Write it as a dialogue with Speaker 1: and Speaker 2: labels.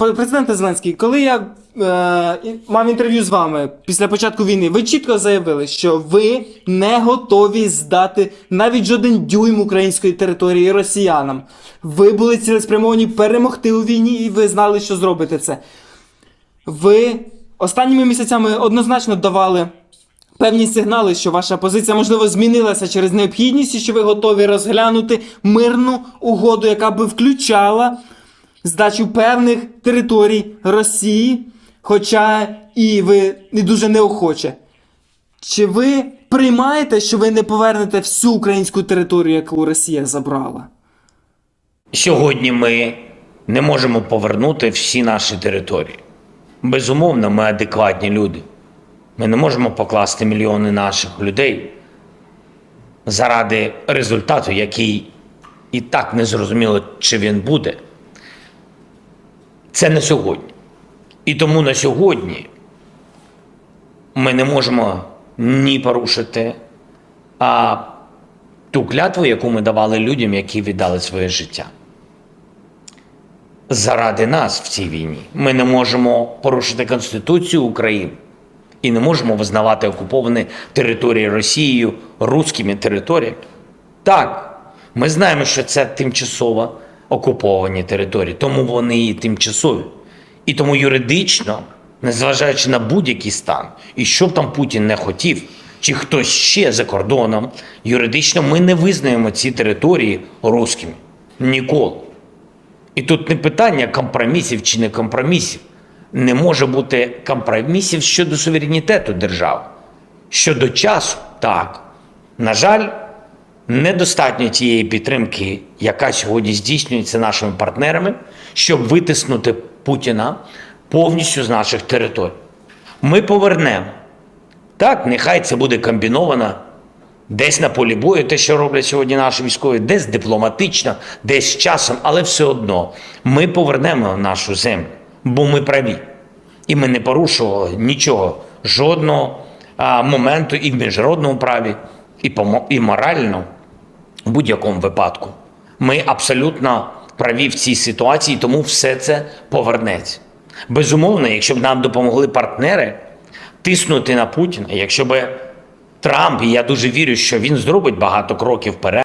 Speaker 1: Президенте Зеленський, коли я е, мав інтерв'ю з вами після початку війни, ви чітко заявили, що ви не готові здати навіть жоден дюйм української території росіянам. Ви були цілеспрямовані перемогти у війні, і ви знали, що зробите це. Ви останніми місяцями однозначно давали певні сигнали, що ваша позиція можливо змінилася через необхідність, і що ви готові розглянути мирну угоду, яка би включала здачу певних територій Росії, хоча і ви не дуже неохоче. Чи ви приймаєте, що ви не повернете всю українську територію, яку Росія забрала?
Speaker 2: Сьогодні ми не можемо повернути всі наші території. Безумовно, ми адекватні люди. Ми не можемо покласти мільйони наших людей заради результату, який і так не зрозуміло, чи він буде. Це не сьогодні. І тому на сьогодні ми не можемо ні порушити а, ту клятву, яку ми давали людям, які віддали своє життя заради нас в цій війні. Ми не можемо порушити Конституцію України і не можемо визнавати окуповані території Росією руськими територіями. Так, ми знаємо, що це тимчасово окуповані території, тому вони і тимчасові. І тому юридично, незважаючи на будь-який стан, і що б там Путін не хотів, чи хтось ще за кордоном, юридично ми не визнаємо ці території руськими. Ніколи. І тут не питання компромісів чи не компромісів. Не може бути компромісів щодо суверенітету держави. Щодо часу, так. На жаль, недостатньо тієї підтримки, яка сьогодні здійснюється нашими партнерами, щоб витиснути Путіна повністю з наших територій. Ми повернемо. Так, нехай це буде комбіновано Десь на полі бою, те, що роблять сьогодні наші військові, десь дипломатично, десь часом, але все одно ми повернемо нашу землю, бо ми праві. І ми не порушували нічого, жодного а, моменту і в міжнародному праві, і, і морально, в будь-якому випадку. Ми абсолютно праві в цій ситуації, тому все це повернеться. Безумовно, якщо б нам допомогли партнери тиснути на Путіна, якщо б Трамп, і я дуже вірю, що він зробить багато кроків вперед.